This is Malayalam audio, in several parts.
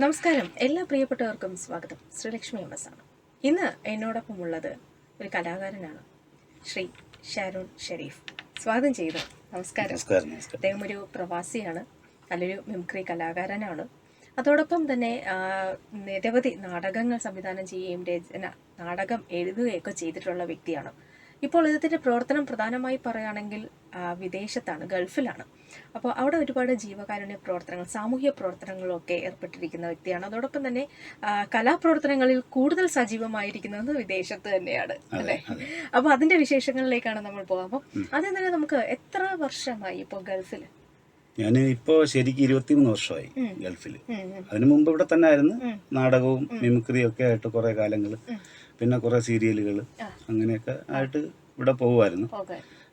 നമസ്കാരം. എല്ലാ പ്രിയപ്പെട്ടവർക്കും സ്വാഗതം. ശ്രീലക്ഷ്മി എം എസ് ആണ്. ഇന്ന് എന്നോടൊപ്പം ഉള്ളത് ഒരു കലാകാരനാണ്. ശ്രീ ഷാരൂൺ ഷെരീഫ്. സ്വാഗതം ചെയ്തു. നമസ്കാരം. അദ്ദേഹം ഒരു പ്രവാസിയാണ്. നല്ലൊരു മിമിക്രി കലാകാരനാണ്. അതോടൊപ്പം തന്നെ നിരവധി നാടകങ്ങൾ സംവിധാനം ചെയ്യുകയും രചന നാടകം എഴുതുകയൊക്കെ ചെയ്തിട്ടുള്ള വ്യക്തിയാണ്. ഇപ്പോൾ ഇതിന്റെ പ്രവർത്തനം പ്രധാനമായി പറയുകയാണെങ്കിൽ വിദേശത്താണ് ഗൾഫിലാണ്. അപ്പോൾ അവിടെ ഒരുപാട് ജീവകാരുണ്യ പ്രവർത്തനങ്ങൾ സാമൂഹ്യ പ്രവർത്തനങ്ങളൊക്കെ ഏർപ്പെട്ടിരിക്കുന്ന വ്യക്തിയാണ്. അതോടൊപ്പം തന്നെ കലാപ്രവർത്തനങ്ങളിൽ കൂടുതൽ സജീവമായിരിക്കുന്നത് വിദേശത്ത് തന്നെയാണ് അല്ലേ? അപ്പോൾ അതിന്റെ വിശേഷങ്ങളിലേക്കാണ് നമ്മൾ പോകാം. ആദ്യം തന്നെ നമുക്ക് എത്ര വർഷമായി ഇപ്പോൾ ഗൾഫിൽ ഞാൻ ഇപ്പോൾ ശരിക്കും ഇരുപത്തിമൂന്ന് വർഷമായി ഗൾഫിൽ. അതിനു മുമ്പ് ഇവിടെ തന്നെ ആയിരുന്നു നാടകവും മിമിക്രിയും ഒക്കെ ആയിട്ട് കുറേ കാലങ്ങൾ പിന്നെ കുറേ സീരിയലുകൾ അങ്ങനെയൊക്കെ ആയിട്ട് ഇവിടെ പോകുമായിരുന്നു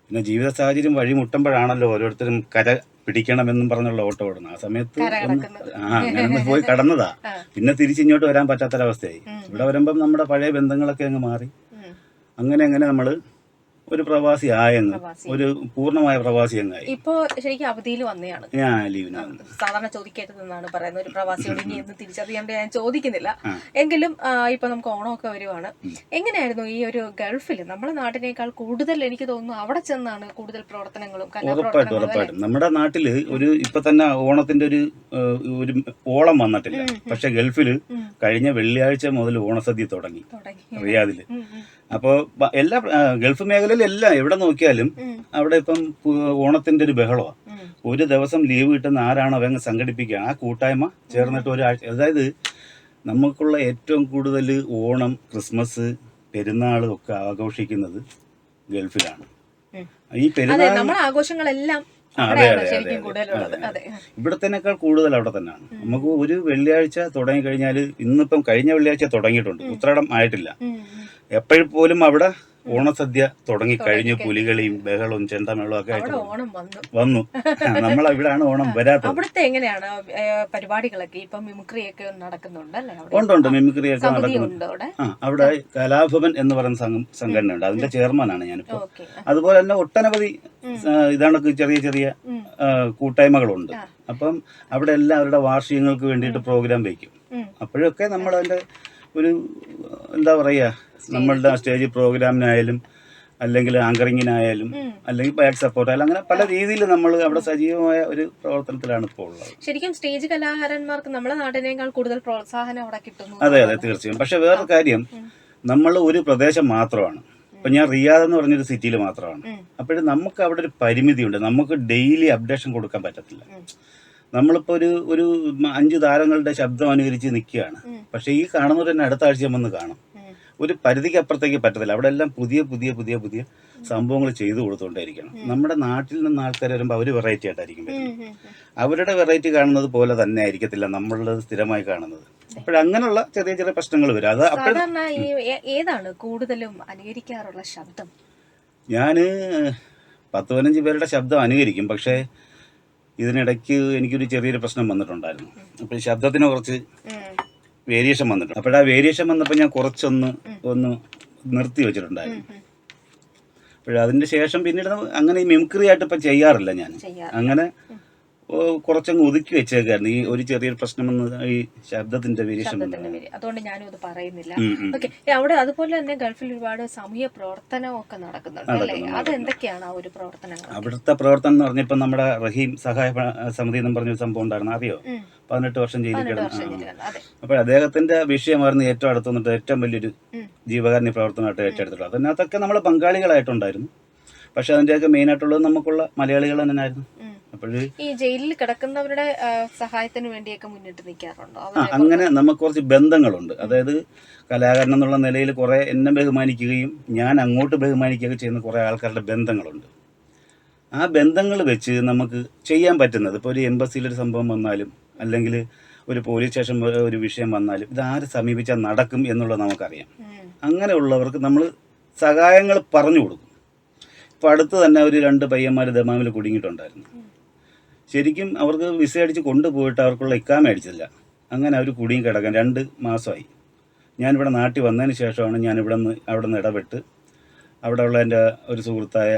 പിന്നെ ജീവിത സാഹചര്യം വഴിമുട്ടുമ്പോഴാണല്ലോ ഓരോരുത്തരും കര പിടിക്കണമെന്നും പറഞ്ഞുള്ള ഓട്ടം ഓടുന്നത്. ആ സമയത്ത് ഒന്ന് ആ അങ്ങനെ പോയി കടന്നതാ. പിന്നെ തിരിച്ചിങ്ങോട്ട് വരാൻ പറ്റാത്തൊരവസ്ഥയായി. ഇവിടെ വരുമ്പം നമ്മുടെ പഴയ ബന്ധങ്ങളൊക്കെ അങ്ങ് മാറി. അങ്ങനെ അങ്ങനെ നമ്മൾ ഒരു പ്രവാസി ആയെന്ന് ഒരു പൂർണമായ പ്രവാസി അങ്ങായി ഇപ്പോ ശരിക്കും അവധിയിൽ വന്നതാണ് ഞാൻ ലീവിനാണ് സാധാരണ ചോദിക്കരുതെന്നാണ് പറയുന്നത് ഒരു പ്രവാസിയോട് ഇനി എന്ന് തിരിച്ചറിയാണ്ട് ഞാൻ ചോദിക്കുന്നില്ല. എങ്കിലും ഇപ്പൊ നമുക്ക് ഓണമൊക്കെ വരുവാണ്. എങ്ങനെയായിരുന്നു ഈ ഒരു ഗൾഫിൽ നമ്മുടെ നാട്ടിനേക്കാൾ കൂടുതൽ എനിക്ക് തോന്നുന്നു അവിടെ ചെന്നാണ് കൂടുതൽ പ്രവർത്തനങ്ങളും ഉറപ്പായിട്ടും ഉറപ്പായിട്ടും. നമ്മുടെ നാട്ടിൽ ഒരു ഇപ്പൊ തന്നെ ഓണത്തിന്റെ ഒരു ഒരു ഓളം വന്നിട്ടില്ല. പക്ഷെ ഗൾഫിൽ കഴിഞ്ഞ വെള്ളിയാഴ്ച മുതൽ ഓണസദ്യ തുടങ്ങി. റിയാദിൽ. അപ്പോൾ എല്ലാ ഗൾഫ് മേഖലയിൽ എല്ലാം എവിടെ നോക്കിയാലും അവിടെ ഇപ്പം ഓണത്തിന്റെ ഒരു ബഹളമാണ് ഒരു ദിവസം ലീവ് കിട്ടുന്ന ആരാണോ അവങ്ങ് സംഘടിപ്പിക്കുക ആ കൂട്ടായ്മ ചേർന്നിട്ട് ഒരു അതായത് നമുക്കുള്ള ഏറ്റവും കൂടുതൽ ഓണം ക്രിസ്മസ് പെരുന്നാൾ ഒക്കെ ആഘോഷിക്കുന്നത് ഗൾഫിലാണ്. ഈ പെരുന്നാൾ ആഘോഷങ്ങളെല്ലാം അതെ, തന്നെക്കാൾ അതെ, ശരിക്കും അതെ, അതെ. ഇവിടത്തേനേക്കാൾ കൂടുതൽ അവിടെ തന്നെയാണ്. നമുക്ക് ഒരു വെള്ളിയാഴ്ച തുടങ്ങി കഴിഞ്ഞാൽ ഇന്നിപ്പം കഴിഞ്ഞ വെള്ളിയാഴ്ച തുടങ്ങിയിട്ടുണ്ട്. ഉത്രാടം ആയിട്ടില്ല. എപ്പോഴും പോലും അവിടെ ഓണസദ്യ തുടങ്ങി കഴിഞ്ഞു പുലികളിയും ബഹളവും ചെണ്ടമേളവും ഒക്കെ ആയിട്ട് ഓണം വന്നു. വന്നു. നമ്മൾ ഇവിടാണ് ഓണം വരാത്തത്. അവിടുത്തെ എങ്ങനെയാണ് പരിപാടികളൊക്കെ? ഇപ്പൊ മിമിക്രി ഒക്കെ നടക്കുന്നുണ്ട് അല്ലേ ഉണ്ട് ഉണ്ട്. മിമിക്രി ഒക്കെ സമിതി നടക്കുന്നു. അവിടെ? കലാഭവൻ എന്ന് പറയുന്ന സംഘം സംഘടനയുണ്ട് അതിന്റെ ചെയർമാനാണ് ഞാനിപ്പോ. അതുപോലെ തന്നെ ഒട്ടനവധി ഇതാണൊക്കെ ചെറിയ ചെറിയ കൂട്ടായ്മകളുണ്ട്. അപ്പം അവിടെ എല്ലാവരുടെ വാർഷികങ്ങൾക്ക് വേണ്ടിയിട്ട് പ്രോഗ്രാം വയ്ക്കും. അപ്പോഴൊക്കെ നമ്മൾ അതിന്റെ ഒരു എന്താ പറയാ നമ്മളുടെ സ്റ്റേജ് പ്രോഗ്രാമിനായാലും അല്ലെങ്കിൽ ആങ്കറിങ്ങിനായാലും അല്ലെങ്കിൽ ബാക്ക് സപ്പോർട്ട് ആയാലും അങ്ങനെ പല രീതിയിൽ നമ്മൾ അവിടെ സജീവമായ ഒരു പ്രവർത്തനത്തിലാണ് ഇപ്പോൾ ഉള്ളത്. ശരിക്കും സ്റ്റേജ് കലാകാരന്മാർക്ക് നമ്മുടെ നാടിനേക്കാൾ കൂടുതൽ പ്രോത്സാഹനം അവിടെ കിട്ടുന്നു. അതെ അതെ തീർച്ചയായും. പക്ഷെ വേറൊരു കാര്യം നമ്മൾ ഒരു പ്രദേശം മാത്രമാണ്. ഇപ്പൊ ഞാൻ റിയാദ് എന്ന് പറഞ്ഞൊരു സിറ്റിയിൽ മാത്രമാണ്. അപ്പോഴും നമുക്ക് അവിടെ ഒരു പരിമിതിയുണ്ട്. നമുക്ക് ഡെയിലി അപ്ഡേഷൻ കൊടുക്കാൻ പറ്റത്തില്ല. നമ്മളിപ്പോ ഒരു ഒരു അഞ്ച് താരങ്ങളുടെ ശബ്ദം അനുകരിച്ച് നിൽക്കുകയാണ്. പക്ഷെ ഈ കാണുന്നവർ തന്നെ അടുത്ത ആഴ്ച വന്ന് കാണും. ഒരു പരിധിക്ക് അപ്പുറത്തേക്ക് പറ്റത്തില്ല. അവിടെ എല്ലാം പുതിയ പുതിയ പുതിയ പുതിയ സംഭവങ്ങൾ ചെയ്തു കൊടുത്തോണ്ടായിരിക്കണം. നമ്മുടെ നാട്ടിൽ നിന്ന് ആൾക്കാർ വരുമ്പോൾ അവർ വെറൈറ്റി ആയിട്ടായിരിക്കും വരുന്നത്. അവരുടെ വെറൈറ്റി കാണുന്നത് പോലെ തന്നെ ആയിരിക്കത്തില്ല നമ്മളുടെ സ്ഥിരമായി കാണുന്നത്. അപ്പോഴങ്ങനെയുള്ള ചെറിയ ചെറിയ പ്രശ്നങ്ങൾ വരും. അത് സാധാരണ ഏതാണ് കൂടുതലും അനുകരിക്കാറുള്ള ശബ്ദം? ഞാൻ പത്ത് പതിനഞ്ച് പേരുടെ ശബ്ദം അനുകരിക്കും. പക്ഷേ ഇതിനിടയ്ക്ക് എനിക്കൊരു ചെറിയൊരു പ്രശ്നം വന്നിട്ടുണ്ടായിരുന്നു. അപ്പോൾ ശബ്ദത്തിന് കുറച്ച് വേരിയേഷൻ വന്നിട്ടുണ്ട്. അപ്പോൾ ആ വേരിയേഷൻ വന്നപ്പോൾ ഞാൻ കുറച്ചൊന്ന് ഒന്ന് നിർത്തി വെച്ചിട്ടുണ്ടായിരുന്നു. അപ്പോൾ ശേഷം പിന്നീട് അങ്ങനെ ഈ മിമിക്രി ആയിട്ട് ഇപ്പം ചെയ്യാറില്ല ഞാൻ. അങ്ങനെ കുറച്ചങ്ങ് ഒതുക്കി വെച്ചേക്കായിരുന്നു. ഈ ഒരു ചെറിയൊരു പ്രശ്നം വന്ന് ഈ ശബ്ദത്തിന്റെ വേരിയേഷൻ അതുകൊണ്ട് ഞാനും അത് പറയുന്നില്ല. ഓക്കെ. അവിടെ അതുപോലെ തന്നെ ഗൾഫിൽ ഒരുപാട് സാമൂഹ്യ പ്രവർത്തനമൊക്കെ നടക്കുന്നുണ്ട് അല്ലേ? അത് എന്തൊക്കെയാണ് ആ ഒരു പ്രവർത്തനം അവിടുത്തെ പ്രവർത്തനം എന്ന് പറഞ്ഞപ്പോ നമ്മുടെ റഹീം സഹായ സമിതി എന്നും പറഞ്ഞൊരു സംഭവം ഉണ്ടായിരുന്നു. അറിയോ. പതിനെട്ട് വർഷം അതെ. അപ്പോൾ അദ്ദേഹത്തിന്റെ വിഷയമായിരുന്നു ഏറ്റവും അടുത്ത് വന്നിട്ട് ഏറ്റവും വലിയൊരു. ജീവകാരുണ്യ പ്രവർത്തനമായിട്ട് ഏറ്റെടുത്തിട്ടുള്ളത്. അതിനകത്തൊക്കെ നമ്മൾ പങ്കാളികളായിട്ടുണ്ടായിരുന്നു. പക്ഷെ അതിന്റെയൊക്കെ മെയിനായിട്ടുള്ളത് നമുക്കുള്ള മലയാളികൾ തന്നെയായിരുന്നു. അപ്പോൾ ഈ ജയിലിൽ കിടക്കുന്നവരുടെ സഹായത്തിന് വേണ്ടിയൊക്കെ മുന്നിട്ട് നിൽക്കാറുണ്ടോ? അങ്ങനെ നമുക്ക് കുറച്ച് ബന്ധങ്ങളുണ്ട്. അതായത് കലാകാരൻ എന്നുള്ള നിലയിൽ കുറേ എന്നെ ബഹുമാനിക്കുകയും ഞാൻ അങ്ങോട്ട് ബഹുമാനിക്കുകയൊക്കെ ചെയ്യുന്ന കുറേ ആൾക്കാരുടെ ബന്ധങ്ങളുണ്ട്. ആ ബന്ധങ്ങൾ വെച്ച് നമുക്ക് ചെയ്യാൻ പറ്റുന്നത് ഇപ്പോൾ ഒരു എംബസിയിലൊരു സംഭവം വന്നാലും അല്ലെങ്കിൽ ഒരു പോലീസ് സ്റ്റേഷൻ ഒരു വിഷയം വന്നാലും ഇത് ആര് സമീപിച്ചാൽ നടക്കും എന്നുള്ളത് നമുക്കറിയാം. അങ്ങനെയുള്ളവർക്ക് നമ്മൾ സഹായങ്ങൾ പറഞ്ഞു കൊടുക്കും. ഇപ്പോൾ അടുത്ത് തന്നെ ഒരു രണ്ട് പയ്യന്മാർ ദമാമിൽ കുടുങ്ങിയിട്ടുണ്ടായിരുന്നു. ശരിക്കും അവർക്ക് വിസ അടിച്ച് കൊണ്ടുപോയിട്ട് അവർക്കുള്ള ഇക്കാമ അടിച്ചില്ല അങ്ങനെ അവർ കുടിയും കിടക്കാൻ രണ്ട് മാസമായി. ഞാനിവിടെ നാട്ടിൽ വന്നതിന് ശേഷമാണ് ഞാൻ ഇവിടെ നിന്ന് അവിടെ നിന്ന് ഇടപെട്ട്. അവിടെയുള്ള എന്റെ ഒരു സുഹൃത്തായ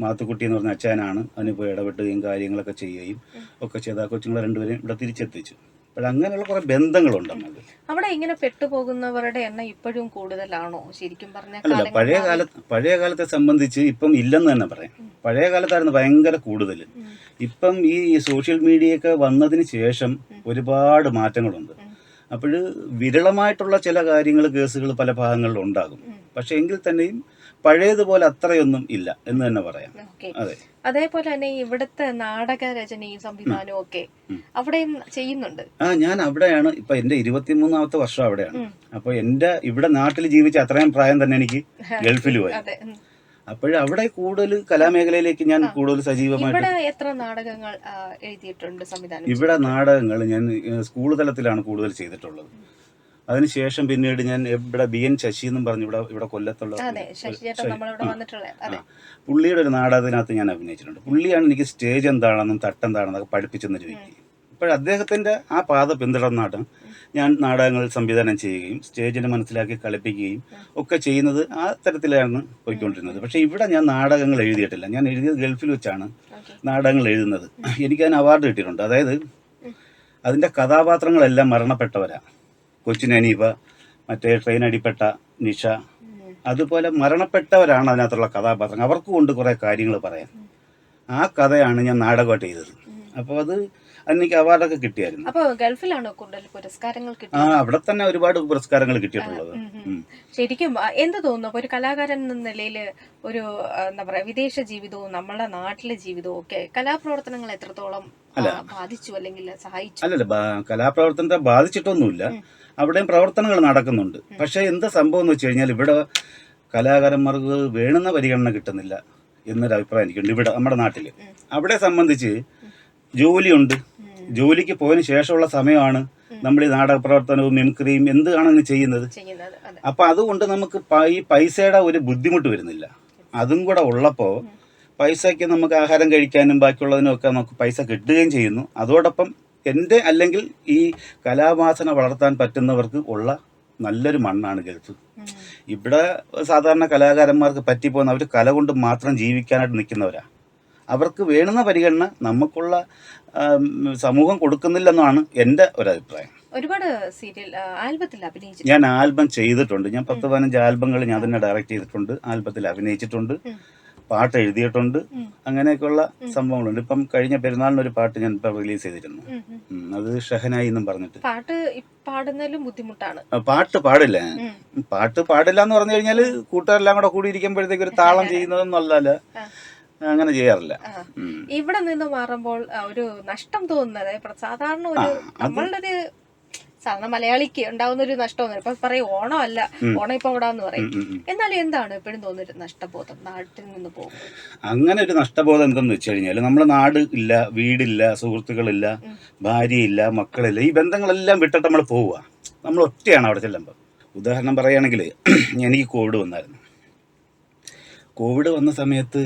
മാത്തുക്കുട്ടി എന്ന് പറഞ്ഞ അച്ഛനാണ്. അതിന് പോയി ഇടപെട്ടുകയും കാര്യങ്ങളൊക്കെ ചെയ്യുകയും ഒക്കെ ചെയ്ത് ആ കൊച്ചുങ്ങളെ രണ്ടുപേരെയും ഇവിടെ തിരിച്ചെത്തിച്ചു. അങ്ങനെയുള്ള കുറേ ബന്ധങ്ങളുണ്ട് അവിടെ ഇങ്ങനെ പെട്ടുപോകുന്നവരുടെ എണ്ണം ഇപ്പോഴും കൂടുതലാണോ? ശരിക്കും പറഞ്ഞാൽ പഴയ കാല കാലത്ത് പഴയ കാലത്തെ സംബന്ധിച്ച് ഇപ്പം ഇല്ലെന്ന് തന്നെ പറയാം. പഴയ കാലത്തായിരുന്നു ഭയങ്കര കൂടുതൽ. ഇപ്പം ഈ സോഷ്യൽ മീഡിയയൊക്കെ വന്നതിന് ശേഷം ഒരുപാട് മാറ്റങ്ങളുണ്ട്. അപ്പോഴ് അപ്പോൾ വിരളമായിട്ടുള്ള ചില കാര്യങ്ങൾ കേസുകൾ പല ഭാഗങ്ങളിലും ഉണ്ടാകും. പക്ഷേ പക്ഷെ എങ്കിൽ തന്നെയും പഴയതുപോലെ അത്രയൊന്നും ഇല്ല എന്ന് തന്നെ പറയാം. അതെ. അതേപോലെ തന്നെ ഇവിടുത്തെ നാടക രചനയും സംവിധാനവും ഒക്കെ അവിടെയും ചെയ്യുന്നുണ്ട്. ആ ഞാൻ അവിടെയാണ്. ഇപ്പൊ എന്റെ ഇരുപത്തിമൂന്നാമത്തെ വർഷം അവിടെയാണ്. അപ്പൊ എന്റെ ഇവിടെ നാട്ടിൽ ജീവിച്ച അത്രയും പ്രായം തന്നെ എനിക്ക് ഗൾഫിൽ പോയി. അതെ അവിടെ കൂടുതൽ കലാമേഖലയിലേക്ക് ഞാൻ കൂടുതൽ സജീവമായിട്ട് ഇവിടെ എത്ര നാടകങ്ങൾ എഴുതിയിട്ടുണ്ട് ഇവിടെ നാടകങ്ങൾ ഞാൻ സ്കൂൾ തലത്തിലാണ് കൂടുതൽ ചെയ്തിട്ടുള്ളത്. അതിനുശേഷം പിന്നീട് ഞാൻ ഇവിടെ ബി എൻ ശശി എന്നും പറഞ്ഞു ഇവിടെ ഇവിടെ കൊല്ലത്തുള്ള പുള്ളിയുടെ ഒരു നാടകത്തിനകത്ത് ഞാൻ അഭിനയിച്ചിട്ടുണ്ട്. പുള്ളിയാണ് എനിക്ക് സ്റ്റേജ് എന്താണെന്നും തട്ടെന്താണെന്നൊക്കെ പഠിപ്പിച്ചെന്ന് ചോദിക്കുക അപ്പോൾ അദ്ദേഹത്തിന്റെ ആ പാത പിന്തുടർന്നാണ് ഞാൻ നാടകങ്ങൾ സംവിധാനം ചെയ്യുകയും സ്റ്റേജിനെ മനസ്സിലാക്കി കളിപ്പിക്കുകയും ഒക്കെ ചെയ്യുന്നത് ആ തരത്തിലാണ് പോയിക്കൊണ്ടിരുന്നത്. പക്ഷേ ഇവിടെ ഞാൻ നാടകങ്ങൾ എഴുതിയിട്ടില്ല. ഞാൻ എഴുതിയത് ഗൾഫിൽ വെച്ചാണ് നാടകങ്ങൾ എഴുതുന്നത്. എനിക്ക് അതിന് അവാർഡ് കിട്ടിയിട്ടുണ്ട്. അതായത് അതിന്റെ കഥാപാത്രങ്ങളെല്ലാം മരണപ്പെട്ടവരാ. കൊച്ചിൻ അനീബ മറ്റേ ട്രെയിൻ അടിപ്പെട്ട നിഷ. അതുപോലെ മരണപ്പെട്ടവരാണ് അതിനകത്തുള്ള കഥാപാത്രങ്ങൾ. അവർക്ക് കൊണ്ട് കുറേ കാര്യങ്ങൾ പറയാം ആ കഥയാണ് ഞാൻ നാടകമായിട്ട് ചെയ്തത് അപ്പോൾ അത് എനിക്ക് അവാർഡൊക്കെ കിട്ടിയായിരുന്നു. അപ്പൊ ഗൾഫിലാണോ കൂടുതൽ പുരസ്കാരങ്ങൾ ആ അവിടെ തന്നെ ഒരുപാട് പുരസ്കാരങ്ങൾ കിട്ടിയിട്ടുള്ളത്. ശരിക്കും എന്ത് തോന്നുന്നു? ഒരു കലാകാരൻ എന്ന നിലയിൽ ഒരു എന്താ പറയാ വിദേശ ജീവിതവും നമ്മുടെ നാട്ടിലെ ജീവിതവും ഒക്കെ കലാപ്രവർത്തനങ്ങൾ എത്രത്തോളം ബാധിച്ചു അല്ലെങ്കിൽ സഹായിച്ചു? അല്ലല്ല കലാപ്രവർത്തനത്തെ ബാധിച്ചിട്ടൊന്നുമില്ല. അവിടെയും പ്രവർത്തനങ്ങൾ നടക്കുന്നുണ്ട്. പക്ഷേ എന്താ സംഭവം എന്ന് വെച്ച് കഴിഞ്ഞാൽ ഇവിടെ കലാകാരന്മാർക്ക് വേണുന്ന പരിഗണന കിട്ടുന്നില്ല എന്നൊരു അഭിപ്രായം എനിക്കുണ്ട് ഇവിടെ നമ്മുടെ നാട്ടിൽ അവിടെ സംബന്ധിച്ച് ജോലിയുണ്ട്. ജോലിക്ക് പോയതിന് ശേഷമുള്ള സമയമാണ് നമ്മൾ ഈ നാടക പ്രവർത്തനവും മിമിക്രിയും എന്താണ് ചെയ്യുന്നത്? അപ്പൊ അതുകൊണ്ട് നമുക്ക് ഈ പൈസയുടെ ഒരു ബുദ്ധിമുട്ട് വരുന്നില്ല. അതും കൂടെ ഉള്ളപ്പോൾ പൈസയ്ക്ക് നമുക്ക് ആഹാരം കഴിക്കാനും ബാക്കിയുള്ളതിനും ഒക്കെ നമുക്ക് പൈസ കിട്ടുകയും ചെയ്യുന്നു. അതോടൊപ്പം എന്റെ അല്ലെങ്കിൽ ഈ കലാവാസന വളർത്താൻ പറ്റുന്നവർക്ക് ഉള്ള നല്ലൊരു മണ്ണാണ് ഗൾഫ്. ഇവിടെ സാധാരണ കലാകാരന്മാർക്ക് പറ്റിപ്പോകുന്ന അവർ കല കൊണ്ട് മാത്രം ജീവിക്കാനായിട്ട് നിൽക്കുന്നവരാണ് അവർക്ക് വേണുന്ന പരിഗണന നമുക്കുള്ള സമൂഹം കൊടുക്കുന്നില്ലെന്നാണ് എന്റെ ഒരഭിപ്രായം. ഒരുപാട് സീരിയൽ ആൽബത്തിൽ അഭിനയിച്ചു ഞാൻ ആൽബം ചെയ്തിട്ടുണ്ട്. ഞാൻ പത്ത് പതിനഞ്ച് ആൽബങ്ങൾ ഞാൻ തന്നെ ഡയറക്റ്റ് ചെയ്തിട്ടുണ്ട്. ആൽബത്തിൽ അഭിനയിച്ചിട്ടുണ്ട്. പാട്ട് എഴുതിയിട്ടുണ്ട്. അങ്ങനെയൊക്കെയുള്ള സംഭവങ്ങളുണ്ട്. ഇപ്പം കഴിഞ്ഞ പെരുന്നാളിന് ഒരു പാട്ട് ഞാൻ ഇപ്പം റിലീസ് ചെയ്തിരുന്നു. അത് ഷഹനായി എന്നും പറഞ്ഞിട്ട്. പാട്ട് പാടുന്നതിലും ബുദ്ധിമുട്ടാണ്. പാട്ട് പാടില്ല. പാട്ട് പാടില്ല എന്ന് പറഞ്ഞു കഴിഞ്ഞാൽ കൂട്ടുകാരെല്ലാം കൂടെ കൂടി ഇരിക്കുമ്പോഴത്തേക്ക് ഒരു താളം ചെയ്യുന്നതെന്നല്ല. അങ്ങനെ ചെയ്യാറില്ല. ഇവിടെ നിന്ന് മാറുമ്പോൾ ഒരു നഷ്ടം തോന്നുന്നത് സാധാരണ ഒരു നമ്മളുടെ ഒരു സാധാരണ മലയാളിക്ക് ഉണ്ടാവുന്ന ഒരു നഷ്ടം ഇപ്പൊ പറയും ഓണം അല്ല ഓണം ഇപ്പൊ എന്ന് പറയും. എന്നാലും എന്താണ് എപ്പോഴും തോന്നുന്നൊരു നഷ്ടബോധം? നാട്ടിൽ നിന്ന് പോകും അങ്ങനെ ഒരു നഷ്ടബോധം എന്തെന്ന് വെച്ച് കഴിഞ്ഞാൽ നമ്മുടെ നാട് ഇല്ല വീടില്ല സുഹൃത്തുക്കളില്ല ഭാര്യയില്ല മക്കളില്ല ഈ ബന്ധങ്ങളെല്ലാം വിട്ടിട്ട് നമ്മൾ പോവുക. നമ്മൾ ഒറ്റയാണ് അവിടെ ചെല്ലുമ്പോൾ ഉദാഹരണം പറയുകയാണെങ്കിൽ എനിക്ക് കോവിഡ് വന്നായിരുന്നു. കോവിഡ് വന്ന സമയത്ത്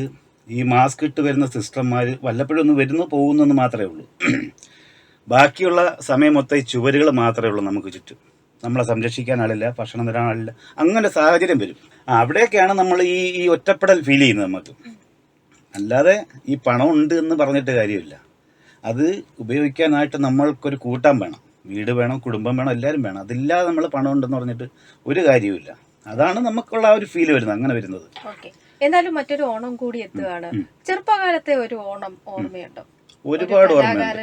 ഈ മാസ്ക് ഇട്ട് വരുന്ന സിസ്റ്റർമാർ വല്ലപ്പോഴും ഒന്ന് വരുന്നു പോകുന്നെന്ന് മാത്രമേ ഉള്ളൂ. ബാക്കിയുള്ള സമയം മൊത്തം ഈ ചുവരുകൾ മാത്രമേ ഉള്ളൂ നമുക്ക് ചുറ്റും. നമ്മളെ സംരക്ഷിക്കാൻ ആളില്ല ഭക്ഷണം തരാൻ ആളില്ല അങ്ങനെ സാഹചര്യം വരും. അവിടെയൊക്കെയാണ് നമ്മൾ ഈ ഈ ഒറ്റപ്പെടൽ ഫീൽ ചെയ്യുന്നത് നമുക്ക്. അല്ലാതെ ഈ പണം ഉണ്ട് എന്ന് പറഞ്ഞിട്ട് കാര്യമില്ല. അത് ഉപയോഗിക്കാനായിട്ട് നമ്മൾക്കൊരു കൂട്ടാൻ വേണം. വീട് വേണം കുടുംബം വേണം എല്ലാവരും വേണം. അതില്ലാതെ നമ്മൾ പണം ഉണ്ടെന്ന് പറഞ്ഞിട്ട് ഒരു കാര്യവുമില്ല. അതാണ് നമുക്കുള്ള ആ ഒരു ഫീൽ വരുന്നത് അങ്ങനെ വരുന്നത്. എന്നാലും മറ്റൊരു ഓണം കൂടി എത്തുകയാണ് ചെറുപ്പകാലത്തെ ഒരു ഓണം ഓർമ്മയുണ്ടോ? ഒരുപാട് ഒരു ഓർമ്മയുണ്ട്.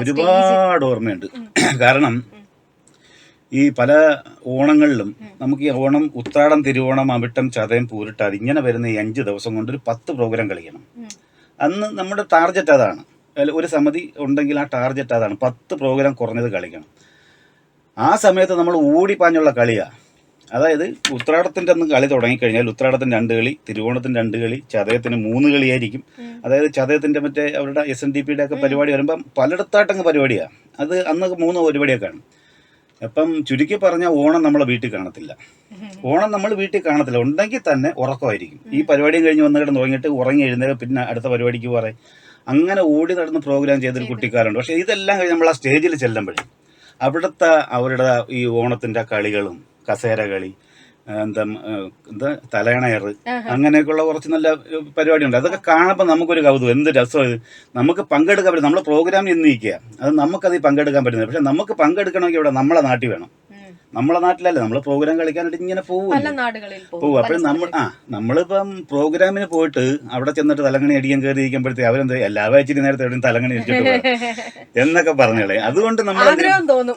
ഒരുപാട് ഓർമ്മയുണ്ട്. കാരണം ഈ പല ഓണങ്ങളിലും നമുക്ക് ഈ ഓണം ഉത്രാടം തിരുവോണം അവിട്ടം ചതയം പൂരിട്ടാൽ ഇങ്ങനെ വരുന്ന ഈ അഞ്ച് ദിവസം കൊണ്ട് ഒരു പത്ത് പ്രോഗ്രാം കളിക്കണം. അന്ന് നമ്മുടെ ടാർഗറ്റ് അതാണ്. ഒരു സമിതി ഉണ്ടെങ്കിൽ ആ ടാർഗറ്റ് അതാണ്. പത്ത് പ്രോഗ്രാം കുറഞ്ഞത് കളിക്കണം. ആ സമയത്ത് നമ്മൾ ഓടിപ്പാഞ്ഞുള്ള കളിയാ. അതായത് ഉത്രാടത്തിന്റെ അന്ന് കളി തുടങ്ങിക്കഴിഞ്ഞാൽ ഉത്രാടത്തിന് രണ്ട് കളി തിരുവോണത്തിന് രണ്ട് കളി ചതയത്തിന് മൂന്ന് കളിയായിരിക്കും. അതായത് ചതയത്തിന്റെ മറ്റേ അവരുടെ എസ് എൻ ഡി പിയുടെ ഒക്കെ പരിപാടി വരുമ്പം പലയിടത്തായിട്ടങ്ങ് പരിപാടിയാണ് അത് അന്ന് മൂന്ന് പരിപാടിയൊക്കെയാണ്. അപ്പം ചുരുക്കി പറഞ്ഞാൽ ഓണം നമ്മളെ വീട്ടിൽ കാണത്തില്ല. ഓണം നമ്മൾ വീട്ടിൽ കാണത്തില്ല. ഉണ്ടെങ്കിൽ തന്നെ ഉറക്കമായിരിക്കും. ഈ പരിപാടിയും കഴിഞ്ഞ് വന്ന് കിടന്ന് തുടങ്ങിയിട്ട് ഉറങ്ങി എഴുന്നേരം പിന്നെ അടുത്ത പരിപാടിക്ക് പറയും അങ്ങനെ ഓടി നടന്ന് പ്രോഗ്രാം ചെയ്തൊരു കുട്ടിക്കാരുണ്ട് പക്ഷേ ഇതെല്ലാം കഴിഞ്ഞ് നമ്മൾ ആ സ്റ്റേജിൽ ചെല്ലുമ്പോഴേ അവിടുത്തെ അവരുടെ ഈ ഓണത്തിന്റെ കളികളും കസേര കളി എന്താ എന്താ തലയണയറ് അങ്ങനെയൊക്കെയുള്ള കുറച്ച് നല്ല പരിപാടിയുണ്ട്. അതൊക്കെ കാണുമ്പോൾ നമുക്കൊരു കൗതുകം. എന്ത് രസം നമുക്ക് പങ്കെടുക്കാൻ പറ്റും. നമ്മൾ പ്രോഗ്രാമിൽ ഇന്ന് നിൽക്കുക അത് നമുക്കത് പങ്കെടുക്കാൻ പറ്റുന്നില്ല. പക്ഷെ നമുക്ക് പങ്കെടുക്കണമെങ്കിൽ ഇവിടെ നമ്മളെ നാട്ടിൽ വേണം. നമ്മളെ നാട്ടിലല്ല നമ്മൾ പ്രോഗ്രാം കളിക്കാനായിട്ട് ഇങ്ങനെ പോകും പോകും അപ്പോഴും നമ്മൾ ആ നമ്മളിപ്പം പ്രോഗ്രാമിന് പോയിട്ട് അവിടെ ചെന്നിട്ട് തലങ്ങണി അടിക്കാൻ കയറി ഇരിക്കുമ്പോഴത്തേക്ക് അവരെന്താ എല്ലാ ഇച്ചിരി നേരത്തെ എവിടെയും തലങ്ങണി അടിച്ചിട്ട് എന്നൊക്കെ പറഞ്ഞോളെ അതുകൊണ്ട് നമ്മൾ ആഗ്രഹം തോന്നും.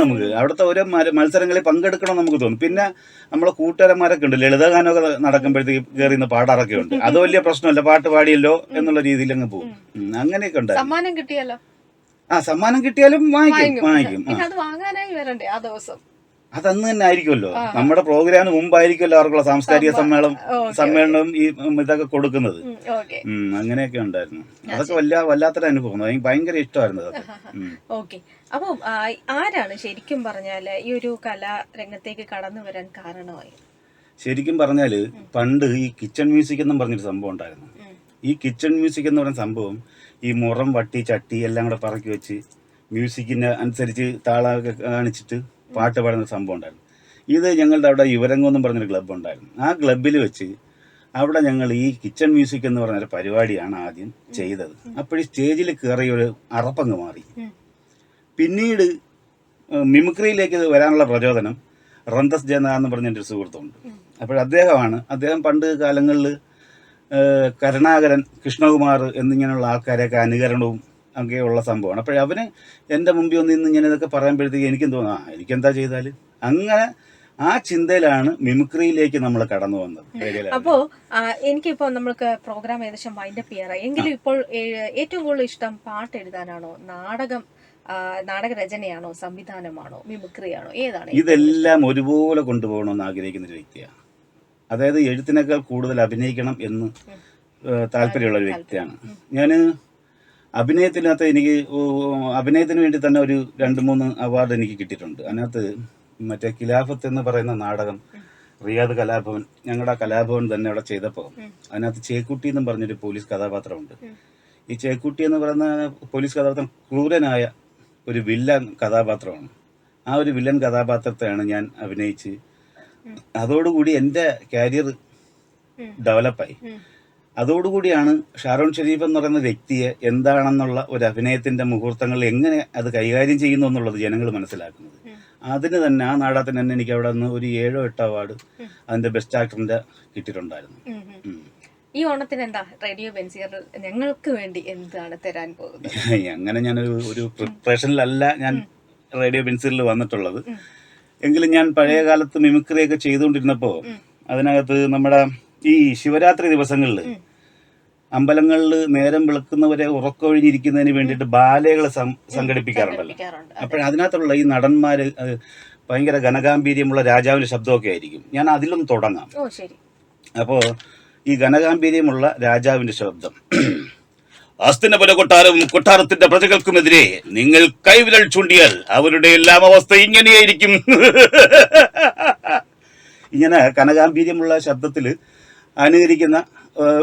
നമുക്ക്. അവിടുത്തെ ഓരോ മത്സരങ്ങളിൽ പങ്കെടുക്കണം നമുക്ക് തോന്നും. പിന്നെ നമ്മളെ കൂട്ടുകാരന്മാരൊക്കെ ഉണ്ട്. ലളിതഗാനമൊക്കെ നടക്കുമ്പോഴത്തേക്ക് കയറി ഇന്ന് പാടാറൊക്കെ ഉണ്ട്. അത് വലിയ പ്രശ്നമല്ല. പാട്ട് പാടിയല്ലോ എന്നുള്ള രീതിയിൽ അങ്ങ് പോകും. അങ്ങനെയൊക്കെ ഉണ്ട് സമ്മാനം കിട്ടിയല്ലോ ആ സമ്മാനം കിട്ടിയാലും വാങ്ങിക്കും വാങ്ങിക്കും. അത് വാങ്ങാനായി വരണ്ടേ ആ ദിവസം? അതന്ന് തന്നെ ആയിരിക്കുമല്ലോ. നമ്മുടെ പ്രോഗ്രാമിന് മുമ്പായിരിക്കുമല്ലോ അവർക്കുള്ള സാംസ്കാരിക സമ്മേളനം സമ്മേളനവും സമ്മേളനം ഈ ഇതൊക്കെ കൊടുക്കുന്നത്. അങ്ങനെയൊക്കെ ഉണ്ടായിരുന്നു. അതൊക്കെ വല്ല വല്ലാത്തൊരു അനുഭവം എനിക്ക് ഭയങ്കര ഇഷ്ടമായിരുന്നു അതൊക്കെ. ഓക്കെ. അപ്പം ആരാണ് ശരിക്കും പറഞ്ഞാൽ ഈ ഒരു കലാരംഗത്തേക്ക് കടന്നു വരാൻ കാരണമായി? ശരിക്കും പറഞ്ഞാൽ പണ്ട് ഈ കിച്ചൺ മ്യൂസിക് എന്നും പറഞ്ഞൊരു സംഭവം ഉണ്ടായിരുന്നു. ഈ കിച്ചൺ മ്യൂസിക് എന്ന് പറയുന്ന സംഭവം ഈ മുറം വട്ടി ചട്ടി എല്ലാം കൂടെ പറക്കി വെച്ച് മ്യൂസിക്കിന് അനുസരിച്ച് താളമൊക്കെ കാണിച്ചിട്ട് പാട്ട് പാടുന്ന സംഭവം ഉണ്ടായിരുന്നു. ഇത് ഞങ്ങളുടെ അവിടെ യുവരംഗം എന്നും പറഞ്ഞൊരു ക്ലബ്ബ് ഉണ്ടായിരുന്നു. ആ ക്ലബ്ബിൽ വെച്ച് അവിടെ ഞങ്ങൾ ഈ കിച്ചൺ മ്യൂസിക് എന്ന് പറഞ്ഞൊരു പരിപാടിയാണ് ആദ്യം ചെയ്തത്. അപ്പോഴീ സ്റ്റേജിൽ കയറി ഒരു അറപ്പങ്ങ് മാറി. പിന്നീട് മിമിക്രിയിലേക്ക് വരാനുള്ള പ്രചോദനം റന്തസ് ജന എന്ന് പറഞ്ഞ എന്റെ ഒരു സുഹൃത്തുണ്ട്. അപ്പോൾ അദ്ദേഹമാണ്. അദ്ദേഹം പണ്ട് കാലങ്ങളിൽ കരുണാകരൻ കൃഷ്ണകുമാർ എന്നിങ്ങനെയുള്ള ആൾക്കാരെയൊക്കെ അനുകരണവും ഒക്കെയുള്ള സംഭവമാണ്. അപ്പോൾ അവന് എന്റെ മുമ്പിൽ ഒന്ന് ഇന്ന് ഇങ്ങനെ ഇതൊക്കെ പറയുമ്പോഴത്തേക്ക് എനിക്കും തോന്നുന്നു? ആ എനിക്കെന്താ ചെയ്താൽ അങ്ങനെ ആ ചിന്തയിലാണ് മിമിക്രിയിലേക്ക് നമ്മൾ കടന്നു വന്നത്. അപ്പോ എനിക്കിപ്പോ നമ്മൾക്ക് പ്രോഗ്രാം ഏകദേശം വൈൻഡപ്പ് ചെയ്യാറായി. എങ്കിലും ഇപ്പോൾ ഏറ്റവും കൂടുതൽ ഇഷ്ടം പാട്ട് എഴുതാനാണോ? നാടകം നാടക നാടകരചനയാണോ? സംവിധാനമാണോ? മിമിക്രിയാണോ? ഏതാണ് ഇതെല്ലാം ഒരുപോലെ കൊണ്ടുപോകണമെന്ന് ആഗ്രഹിക്കുന്ന ഒരു വ്യക്തിയാണ്. അതായത് എഴുത്തിനേക്കാൾ കൂടുതൽ അഭിനയിക്കണം എന്ന് താല്പര്യമുള്ള ഒരു വ്യക്തിയാണ്. ഞാൻ അഭിനയത്തിനകത്ത് എനിക്ക് അഭിനയത്തിന് വേണ്ടി തന്നെ ഒരു രണ്ട് മൂന്ന് അവാർഡ് എനിക്ക് കിട്ടിയിട്ടുണ്ട്. അതിനകത്ത് മറ്റേ ഖിലാഫത്ത് എന്ന് പറയുന്ന നാടകം റിയാദ് കലാഭവൻ ഞങ്ങളുടെ കലാഭവൻ തന്നെ അവിടെ ചെയ്തപ്പോൾ അതിനകത്ത് ചേക്കുട്ടി എന്നും പറഞ്ഞൊരു പോലീസ് കഥാപാത്രമുണ്ട്. ഈ ചേക്കുട്ടി എന്ന് പറയുന്ന പോലീസ് കഥാപാത്രം ക്രൂരനായ ഒരു വില്ലൻ കഥാപാത്രമാണ്. ആ ഒരു വില്ലൻ കഥാപാത്രത്തെയാണ് ഞാൻ അഭിനയിച്ച്. അതോടുകൂടി എന്റെ കരിയർ. ഡെവലപ്പായി. അതോടുകൂടിയാണ് ഷാരോൺ ഷെരീഫ് എന്ന് പറയുന്ന വ്യക്തിയെ എന്താണെന്നുള്ള ഒരു അഭിനയത്തിന്റെ മുഹൂർത്തങ്ങൾ എങ്ങനെ അത് കൈകാര്യം ചെയ്യുന്നു എന്നുള്ളത് ജനങ്ങൾ മനസ്സിലാക്കുന്നത്. അതിന് തന്നെ ആ നാടകത്തിന് തന്നെ എനിക്ക് അവിടെ നിന്ന് ഒരു ഏഴോ എട്ടോ അവാർഡ് അതിന്റെ ബെസ്റ്റ് ആക്ടറിന്റെ കിട്ടിയിട്ടുണ്ടായിരുന്നു. ഈ ഓണത്തിന് എന്താ? റേഡിയോ ബെൻസിയർ ഞങ്ങൾക്ക് വേണ്ടി എന്താണ് തരാൻ പോകുന്നത്? അങ്ങനെ ഞാനൊരു ഒരു പ്രിപ്പറേഷനിലല്ല ഞാൻ റേഡിയോ ബെൻസിയറിൽ വന്നിട്ടുള്ളത്. എങ്കിലും ഞാൻ പഴയ കാലത്ത് മിമിക്രിയൊക്കെ ചെയ്തുകൊണ്ടിരുന്നപ്പോൾ അതിനകത്ത് നമ്മുടെ ഈ ശിവരാത്രി ദിവസങ്ങളിൽ അമ്പലങ്ങളിൽ നേരം വിളക്കുന്നവരെ ഉറക്കമൊഴിഞ്ഞിരിക്കുന്നതിന് വേണ്ടിയിട്ട് ബാലകൾ സംഘടിപ്പിക്കാറുണ്ടല്ലോ. അതിനകത്തുള്ള ഈ നടന്മാര് ഭയങ്കര ഘനഗാംഭീര്യമുള്ള രാജാവിന്റെ ശബ്ദമൊക്കെ ആയിരിക്കും ഞാൻ അതിലും തുടങ്ങാം. അപ്പോൾ ഈ ഘനഗാംഭീര്യമുള്ള രാജാവിന്റെ ശബ്ദം. അസ്തിനപുര കൊട്ടാരവും കൊട്ടാരത്തിന്റെ പ്രജകൾക്കുമെതിരെ നിങ്ങൾ കൈവിരൽ ചൂണ്ടിയാൽ അവരുടെ എല്ലാം അവസ്ഥ ഇങ്ങനെയായിരിക്കും. ഇങ്ങനെ കനകാംഭീര്യമുള്ള ശബ്ദത്തിൽ അനുകരിക്കുന്ന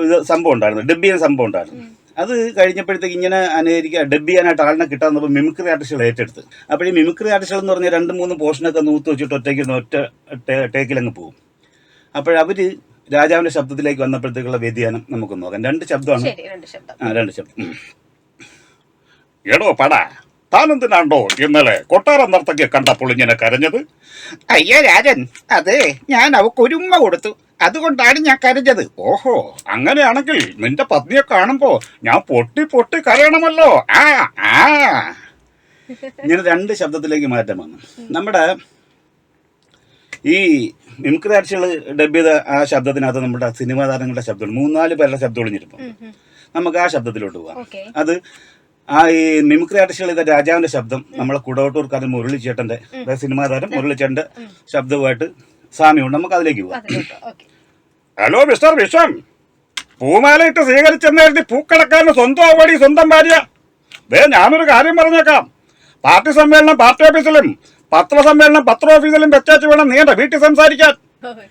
ഇത് സംഭവം ഉണ്ടായിരുന്നു. ഡബ് ചെയ്യുന്ന സംഭവം ഉണ്ടായിരുന്നു. അത് കഴിഞ്ഞപ്പോഴത്തേക്ക് ഇങ്ങനെ അനുകരിക്കുക ഡബ് ചെയ്യാനായിട്ട് ആളിനെ കിട്ടാൻ വന്നപ്പോൾ മിമിക്രി ആർട്ടിസ്റ്റുകൾ ഏറ്റെടുത്ത്. അപ്പോൾ ഈ മിമിക്രി ആർട്ടിസ്റ്റുകൾ എന്ന് പറഞ്ഞാൽ രണ്ട് മൂന്ന് പോർഷനൊക്കെ നൂത്ത് വെച്ചിട്ട് ഒറ്റയ്ക്ക് ഒറ്റ ടേക്കിലങ്ങ് പോകും. അപ്പോഴവർ രാജാവിന്റെ ശബ്ദത്തിലേക്ക് വന്നപ്പോഴത്തേക്കുള്ള വ്യതിയാനം നമുക്ക് നോക്കാം. രണ്ട് ശബ്ദമാണ്. ശരി രണ്ട് ശബ്ദം. ആ രണ്ട് ശബ്ദം. എടോ പട. താനെന്തിനാണ്ടോ ഇന്നലെ കൊട്ടാരം നർത്തകിയെ കണ്ടപ്പോൾ ഇങ്ങനെ കരഞ്ഞത്? അയ്യോ രാജൻ. അതെ ഞാൻ അവക്കൊരുമ്മ കൊടുത്തു. അതുകൊണ്ടാണ് ഞാൻ കരഞ്ഞത്. ഓഹോ അങ്ങനെയാണെങ്കിൽ നിന്റെ പത്നിയെ കാണുമ്പോ ഞാൻ പൊട്ടി പൊട്ടി കരയണമല്ലോ. ആ ആ. ഇങ്ങനെ രണ്ട് ശബ്ദത്തിലേക്ക് മാറ്റം വന്നു. നമ്മുടെ ഈ മിമിക്രി ആർട്ടിസ്റ്റുകൾ ഡബ് ചെയ്ത ആ ശബ്ദത്തിനകത്ത് നമ്മുടെ സിനിമാ താരങ്ങളുടെ ശബ്ദം മൂന്നാൽ പേരുടെ ശബ്ദം ഒളിഞ്ഞിരിപ്പുണ്ട്. നമുക്ക് ആ ശബ്ദത്തിലോട്ട് പോവാം. ഓക്കെ. അത് ആ ഈ മിമിക്രി ആർട്ടിസ്റ്റുകൾ ചെയ്ത രാജാവിന്റെ ശബ്ദം നമ്മളെ കുടവട്ടൂർക്കാരൻ മുരളിച്ചേട്ടന്റെ സിനിമാ താരം മുരളിച്ചേട്ടന്റെ ശബ്ദവുമായിട്ട് സാമ്യമുണ്ട് നമുക്ക് അതിലേക്ക്. പോവാം ഹലോ മിസ്റ്റർ വിശ്വം. പൂമാലയിട്ട് സ്വീകരിച്ചെന്നായിരുന്നു പൂക്കടക്കാരന് സ്വന്തം അവടി സ്വന്തം ഭാര്യ. ദേ ഞാനൊരു കാര്യം പറഞ്ഞേക്കാം. പാർട്ടി സമ്മേളനം പാർട്ടി ഓഫീസിലും പത്രസമ്മേളനം പത്ര ഓഫീസിലും വെച്ചാച്ച് വേണം നീണ്ട വീട്ടിൽ സംസാരിക്കാൻ. ഓക്കെ.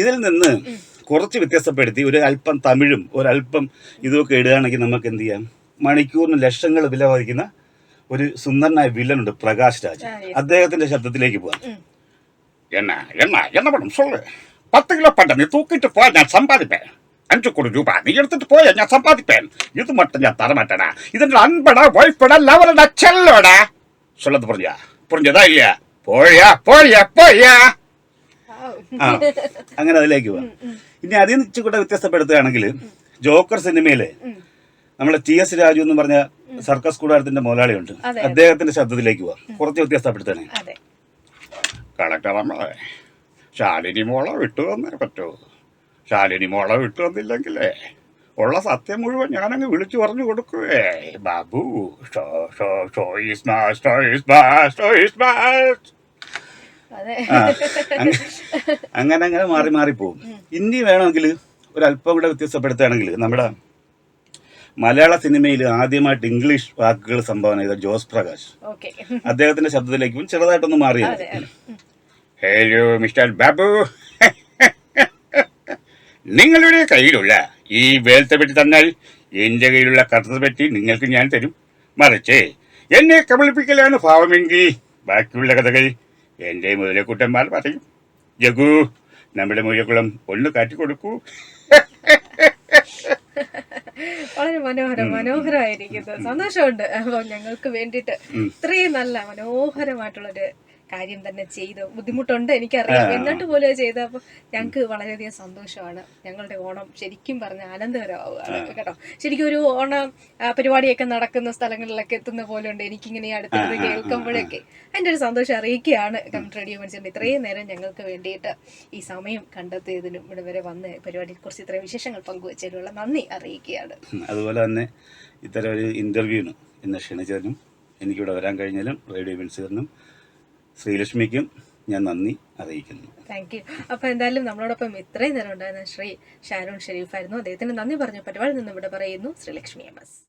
ഇതിൽ നിന്ന് കുറച്ച് വ്യത്യസ്തപ്പെടുത്തി ഒരു അല്പം തമിഴും ഒരല്പം ഇതുമൊക്കെ ഇടുകയാണെങ്കിൽ നമുക്ക് എന്ത് ചെയ്യാം? മണിക്കൂറിന് ലക്ഷങ്ങൾ വില വഹിക്കുന്ന ഒരു സുന്ദരനായ വില്ലനുണ്ട് പ്രകാശ് രാജ്. അദ്ദേഹത്തിന്റെ ശബ്ദത്തിലേക്ക് പോവാം. ഉം. என்ன என்ன என்ன பண்ணும் சொல்லு பத்து கிலோ பண்ட நீ தூக்கிட்டு போய் நான் சம்பாதிப்பேன் அஞ்சு கோடி ரூபாய் நீ எடுத்துட்டு போய் நான் சம்பாதிப்பேன் இது மட்டும் நான் தரமாட்டேனா இது என் அன்படா ஒய்ஃபடா லவரடா செல்லோடா சொல்லது புரிஞ்சா புரிஞ்சதா இல்லையா പോയാ പോയാ പോയാ ആ അങ്ങനെ അതിലേക്ക് പോവാം ഇനി അതിൽ നിന്ന് ഇച്ചിരി കൂടെ വ്യത്യസ്തപ്പെടുത്തുകയാണെങ്കിൽ ജോക്കർ സിനിമയിലെ നമ്മളെ ടി എസ് രാജു എന്ന് പറഞ്ഞ സർക്കസ് കൂടാരത്തിന്റെ മുതലാളിയുണ്ട് അതെ. അദ്ദേഹത്തിന്റെ ശബ്ദത്തിലേക്ക് പോവാം കുറച്ച് വ്യത്യസ്തപ്പെടുത്തണേ അതെ കളക്ടർ നമ്മളെ. ശാലിനി മോളെ വിട്ടു തന്നേ പറ്റൂ. ശാലിനി മോളെ വിട്ടു തന്നില്ലെങ്കിലേ ഉള്ള സത്യം മുഴുവൻ ഞാനങ്ങ് വിളിച്ചു പറഞ്ഞു കൊടുക്കുവേ. Babu show show show is mass show is mass show is mass അതെ. അങ്ങനെ അങ്ങനെ മാറി മാറി പോകും ഇനി വേണമെങ്കിൽ ഒരല്പം കൂടെ വ്യത്യസ്തപ്പെടുത്തുകയാണെങ്കിൽ നമ്മുടെ മലയാള സിനിമയിൽ ആദ്യമായിട്ട് ഇംഗ്ലീഷ് വാക്കുകൾ സംഭാവന ചെയ്ത ജോസ് പ്രകാശ്. അദ്ദേഹത്തിന്റെ ശബ്ദത്തിലേക്കും ചെറുതായിട്ടൊന്ന് മാറിയത്. ഹലോ മിസ്റ്റർ ബാബു നിങ്ങളുടെ കയ്യിലുള്ള ഈ വേൽത്തെ പറ്റി തന്നാൽ എന്റെ കയ്യിലുള്ള കറുത്ത പറ്റി നിങ്ങൾക്ക് ഞാൻ തരും. മറിച്ച് എന്നെ കബളിപ്പിക്കലാണ് ഭാവമെങ്കിൽ ബാക്കിയുള്ള കഥകൾ എന്റെ മുതലക്കൂട്ടന്മാർ പറയും. ജഗു നമ്മുടെ മുതലക്കുളം ഒന്ന് കാട്ടിക്കൊടുക്കൂ. വളരെ മനോഹരം മനോഹരമായിരിക്കുന്നു. സന്തോഷമുണ്ട്. അപ്പൊ ഞങ്ങൾക്ക് വേണ്ടിയിട്ട് ഇത്രയും നല്ല മനോഹരമായിട്ടുള്ളൊരു കാര്യം തന്നെ ചെയ്തു ബുദ്ധിമുട്ടുണ്ട് എനിക്കറിയാം. എന്നിട്ട് പോലും ചെയ്ത അപ്പൊ ഞങ്ങൾക്ക് വളരെയധികം സന്തോഷമാണ്. ഞങ്ങളുടെ ഓണം ശരിക്കും പറഞ്ഞ ആനന്ദകരമാവുകയാണ് കേട്ടോ. ശരിക്കും ഒരു ഓണ പരിപാടിയൊക്കെ നടക്കുന്ന സ്ഥലങ്ങളിലൊക്കെ എത്തുന്ന പോലെ ഉണ്ട് എനിക്കിങ്ങനെ അടുത്തത് കേൾക്കുമ്പോഴൊക്കെ അതിന്റെ ഒരു സന്തോഷം അറിയിക്കുകയാണ് കമന്റ് റേഡിയോ മനുഷ്യന്റെ ഇത്രയും നേരം ഞങ്ങൾക്ക് വേണ്ടിയിട്ട് ഈ സമയം കണ്ടെത്തിയതിനും ഇവിടെ വരെ വന്ന് പരിപാടിയിൽ കുറച്ച് ഇത്രയും വിശേഷങ്ങൾ പങ്കുവച്ചതിനുള്ള നന്ദി അറിയിക്കുകയാണ്. അതുപോലെ തന്നെ ഇത്തരം ഒരു ഇന്റർവ്യൂവിനും ഇന്ന് ക്ഷണിച്ചതിനും എനിക്കിവിടെ വരാൻ കഴിഞ്ഞാലും റേഡിയോ മിൻസീറിനും ശ്രീലക്ഷ്മിക്കും ഞാൻ നന്ദി അറിയിക്കുന്നു. താങ്ക് യു അപ്പൊ എന്തായാലും നമ്മളോടൊപ്പം ഇത്രയും നേരം ഉണ്ടായിരുന്ന ശ്രീ ഷാരോൺ ഷെരീഫായിരുന്നു. അദ്ദേഹത്തിന് നന്ദി പറഞ്ഞു. പരിപാടി നിന്നും ഇവിടെ പറയുന്നു ശ്രീലക്ഷ്മി എം എസ്